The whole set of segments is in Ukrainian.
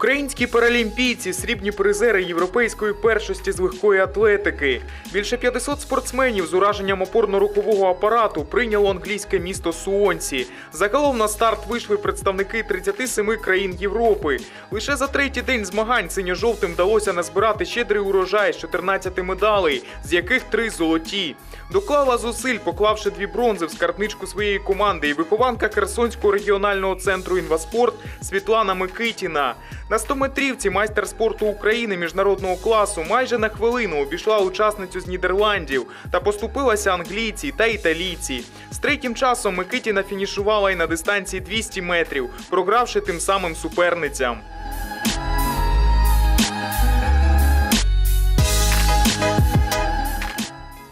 Українські паралімпійці срібні призери європейської першості з легкої атлетики. Більше 500 спортсменів з ураженням опорно-рухового апарату прийняло англійське місто Суонсі. Загалом на старт вийшли представники 37 країн Європи. Лише за третій день змагань синьо-жовтим вдалося назбирати щедрий урожай з 14 медалей, з яких три золоті. Доклала зусиль, поклавши дві бронзи в скарбничку своєї команди, і вихованка Херсонського регіонального центру інваспорт Світлана Микитіна. На 100-метрівці майстер спорту України міжнародного класу майже на хвилину обійшла учасницю з Нідерландів та поступилася англійці та італійці. З третім часом Микитіна фінішувала і на дистанції 200 метрів, програвши тим самим суперницям.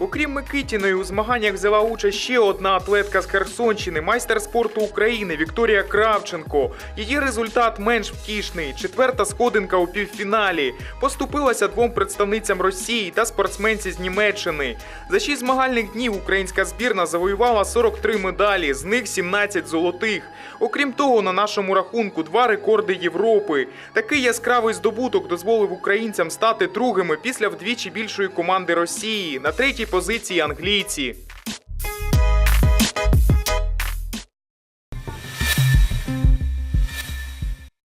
Окрім Микитіної, у змаганнях взяла участь ще одна атлетка з Херсонщини, майстер спорту України Вікторія Кравченко. Її результат менш втішний. Четверта сходинка у півфіналі. Поступилася двом представницям Росії та спортсменці з Німеччини. За шість змагальних днів українська збірна завоювала 43 медалі, з них 17 золотих. Окрім того, на нашому рахунку два рекорди Європи. Такий яскравий здобуток дозволив українцям стати другими після вдвічі більшої команди Росії. На третій позиції англійці.